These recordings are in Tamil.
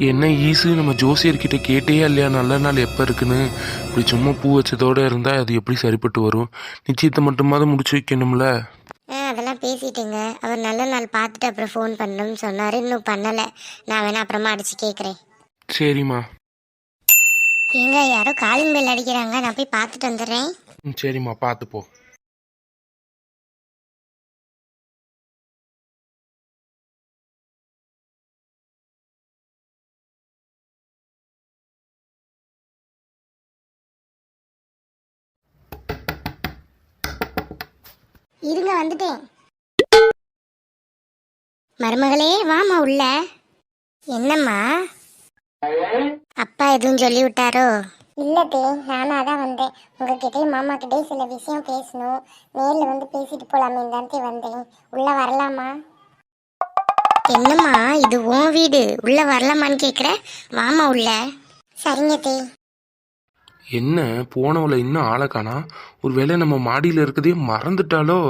என்ன ஈஸு நம்ம ஜோசியர்கிட்ட கேட்டே இல்லையா? நல்ல நாள் எப்போ இருக்குன்னு? இப்படி சும்மா பூ வச்சதோட இருந்தால் அது எப்படி சரிப்பட்டு வரும்? நிச்சயத்தை மட்டுமாவது முடிச்சு வைக்கணும்ல? ஆ அதெல்லாம் பேசிட்டேங்க. அவர் நல்ல நாள் பார்த்துட்டு அப்புறம் ஃபோன் பண்ணணும்னு சொன்னார். இன்னும் பண்ணலை. நான் வேணா அப்புறமா அடிச்சு கேட்குறேன் சரிம்மா. ஏங்க யாரோ காலிங் பெல் அடிக்கிறாங்க. நான் போய் பார்த்துட்டு வந்துடுறேன். ம், சரிம்மா. பார்த்து போ. இருங்க வந்துட்டேன். மருமகளே வாமா உள்ள. என்னம்மா? அப்பா எதுவும் சொல்லி விட்டாரோ இல்லத்தே நானும் அதான் வந்தேன். உங்ககிட்டயும் மாமா கிட்டயும் சில விஷயம் பேசணும். நேர்ல வந்து பேசிட்டு போலாமே தான்த்தே வந்தேன். உள்ள வரலாமா? என்னம்மா இது உன் வீடு. உள்ள வரலாமான்னு கேக்குற? வாமா உள்ள. சரிங்க தே. என்ன போனவளை இன்னும் ஆளை காணா? ஒருவேளை நம்ம மாடியில் இருக்கதே மறந்துட்டாலோ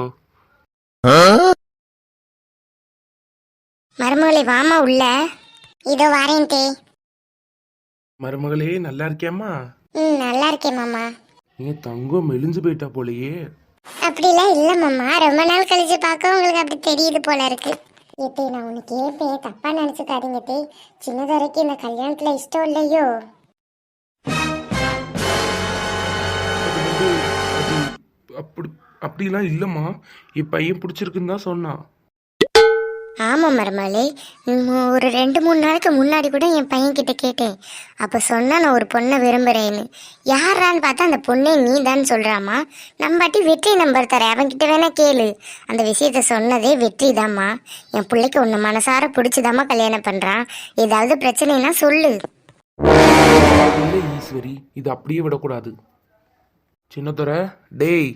மருமகளே வாமா உள்ள. இதோ வரேன் தே. மருமகளே நல்லா இருக்கியாம்மா? ம் நல்லா இருக்கேன் மாமா. ஏன் தங்கம் மெலிஞ்சு போயிட்டா போலயே. அப்படிலாம் இல்ல மாமா. ரொம்ப நாள் கழிச்சு பார்க்க உங்களுக்கு அப்படி தெரியுது போல இருக்கு. ஏத்தே நான் உனக்கு கேட்பேன் தப்பா நினைச்சுக்காதீங்க தே. சின்னது வரைக்கும் இந்த கல்யாணத்துல இஷ்டம் இல்லையோ? அப்படி அப்படிலாம் இல்லைம்மா. என் பையன் பிடிச்சிருக்குன்னு தான் சொன்னான். ஆமா மருமகளே. ம், ஒரு ரெண்டு மூணு நாளைக்கு முன்னாடி கூட என் பையன் கிட்ட கேட்டேன். அப்ப சொன்னா நான் ஒரு பொண்ணை விரும்புறேன்னு. யாரான்னு பார்த்தா அந்த பொண்ணே நீ தான் சொல்றாமா நம்பாட்டி வெற்றி நம்பர் தரேன். அவன்கிட்ட வேணா கேளு. அந்த விஷயத்த சொன்னதே வெற்றி தாம்மா. என் பிள்ளைக்கு உன்னை மனசார பிடிச்சிதாம்மா கல்யாணம் பண்றான். ஏதாவது பிரச்சனைனா சொல்லு. இல்லை ஈஸ்வரி இது அப்படியே விடக்கூடாது. சின்னதுரை டேய்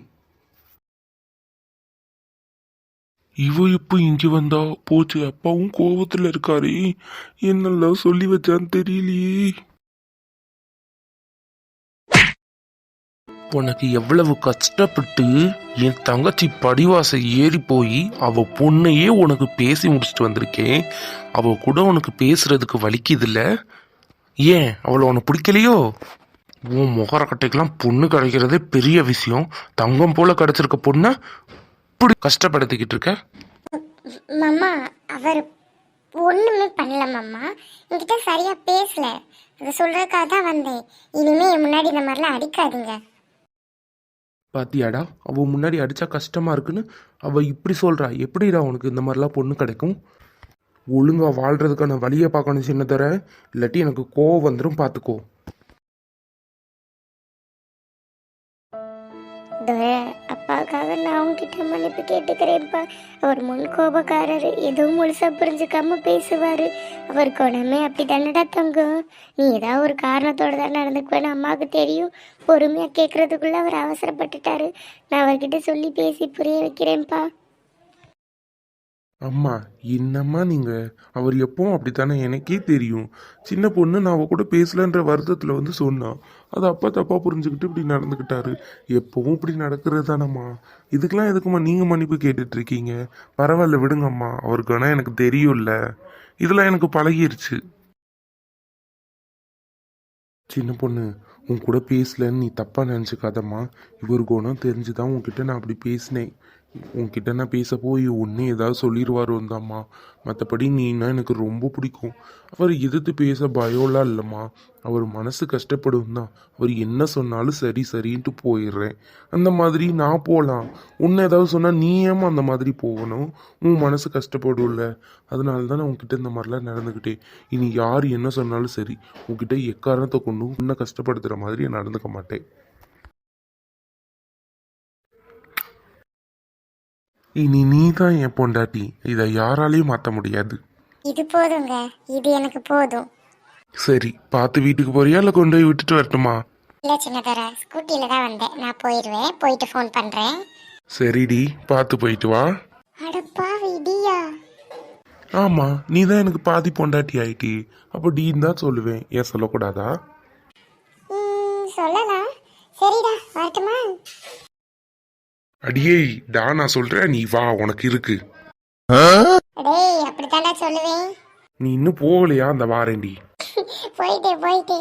இவ இப்போ இங்க வந்தா? போச்சு அப்பாவும் கோபத்துல இருக்காரு. என்னெல்லாம் சொல்லி வச்சான்னு தெரியலையே. உனக்கு எவ்வளவு கஷ்டப்பட்டு என் தங்கச்சி படிவாசை ஏறி போய் அவ பொண்ணையே உனக்கு பேசி முடிச்சிட்டு வந்திருக்கேன் அவ கூட உனக்கு பேசுறதுக்கு வலிக்குதுல்ல? ஏன்? அவளை உனக்கு பிடிக்கலையோ? உன் முகரக்கட்டைக்கெல்லாம் பொண்ணு கிடைக்கிறதே பெரிய விஷயம். தங்கம் போல கிடைச்சிருக்க பொண்ணை? இப்படி கஷ்டப்படுத்திக்கிட்டு இருக்க? மாமா அவர் ஒண்ணுமே பண்ணல மாமா. என்கிட்ட சரியா பேசல. அதை சொல்றதுக்காக தான் வந்தேன். இனிமே என் முன்னாடி இந்த மாதிரிலாம் அடிக்காதீங்க. பாத்தியாடா அவ முன்னாடி அடிச்சா கஷ்டமா இருக்குன்னு அவ இப்படி சொல்றா. எப்படிடா உனக்கு இந்த மாதிரிலாம் பொண்ணு கிடைக்கும்? ஒழுங்கா வாழ்றதுக்கான வழியை பார்க்கணும் சின்ன தர இல்லாட்டி எனக்கு கோவம் வந்துடும் பார்த்துக்கோ நான் அவங்ககிட்ட மன்னிப்பு கேட்டுக்கிறேன்ப்பா அவர் முன் கோபக்காரர் எதுவும் முழுசா புரிஞ்சுக்காம பேசுவாரு. அவர் குணமே அப்படி தானடா தங்கும்? நீ ஏதாவது ஒரு காரணத்தோட தான் நடந்துக்குவேன்னு அம்மாவுக்கு தெரியும். பொறுமையாக கேட்கறதுக்குள்ள அவர் அவசரப்பட்டுட்டாரு. நான் அவர்கிட்ட சொல்லி பேசி புரிய வைக்கிறேன்ப்பா அம்மா என்னம்மா நீங்க? அவர் எப்பவும் அப்படித்தானே? எனக்கே தெரியும். சின்ன பொண்ணு நான் அவ கூட பேசலன்ற வருத்தத்தில் வந்து சொன்னான் அது அப்பா தப்பா புரிஞ்சுக்கிட்டு இப்படி நடந்துக்கிட்டாரு. எப்பவும் இப்படி நடக்கிறது தானம்மா இதுக்கெல்லாம் எதுக்கும்மா நீங்க மன்னிப்பு கேட்டுட்டு இருக்கீங்க பரவாயில்ல விடுங்கம்மா. அவருக்கு குணம் எனக்கு தெரியும்ல. இதெல்லாம் எனக்கு பழகிருச்சு. சின்ன பொண்ணு உன் கூட பேசலன்னு நீ தப்பா நினச்சிக்காதம்மா. இவர் குணம் தெரிஞ்சுதான் உன்கிட்ட நான் அப்படி பேசினேன். உன்கிட்ட நான் பேச போய் ஒன்று ஏதாவது சொல்லிடுவார் வந்தாம்மா மற்றபடி நீனா எனக்கு ரொம்ப பிடிக்கும். அவர் எதிர்த்து பேச பயம்லாம் இல்லைம்மா. அவர் மனசு கஷ்டப்படும் தான் அவர் என்ன சொன்னாலும் சரி சரின்ட்டு போயிடுறேன். அந்த மாதிரி நான் போகலாம் உன்னை ஏதாவது சொன்னால் நீ ஏமா அந்த மாதிரி போகணும்? உன் மனசு கஷ்டப்படும்ல. அதனால தான் நான் உன்கிட்ட இந்த மாதிரிலாம் நடந்துக்கிட்டேன். இனி யார் என்ன சொன்னாலும் சரி உன்கிட்ட எக்காரணத்தை கொண்டும் உன்னை கஷ்டப்படுத்துகிற மாதிரி நடந்துக்க மாட்டேன். இனி நீ தான் என் பொண்டாட்டி. இதை யாராலையும் மாற்ற முடியாது. இது போதுங்க. இது எனக்கு போதும். சரி பார்த்து வீட்டுக்கு போறியா? இல்லை கொண்டு போய் விட்டுட்டு வரட்டுமா? இல்ல சின்னதர. ஸ்கூட்டில தான் வந்தேன். நான் போயிடுவேன் போயிட்டு ஃபோன் பண்றேன். சரிடி பார்த்து போயிட்டு வா. அடப்பா விடியா ஆமா நீ தான் எனக்கு பாதி பொண்டாட்டி ஆயிட்டி. அப்போ டீன் தான் சொல்லுவேன். ஏன் சொல்லக்கூடாதா? ம், சொல்லலாம். சரிடா வரட்டுமா? அடியே டா நான் சொல்றேன் நீ வா உனக்கு இருக்கு. டேய் அப்படித்தான்டா சொல்லுவேன். நீ இன்னும் போகலையா அந்த வாரேண்டி? போயிட்டே போயிட்டே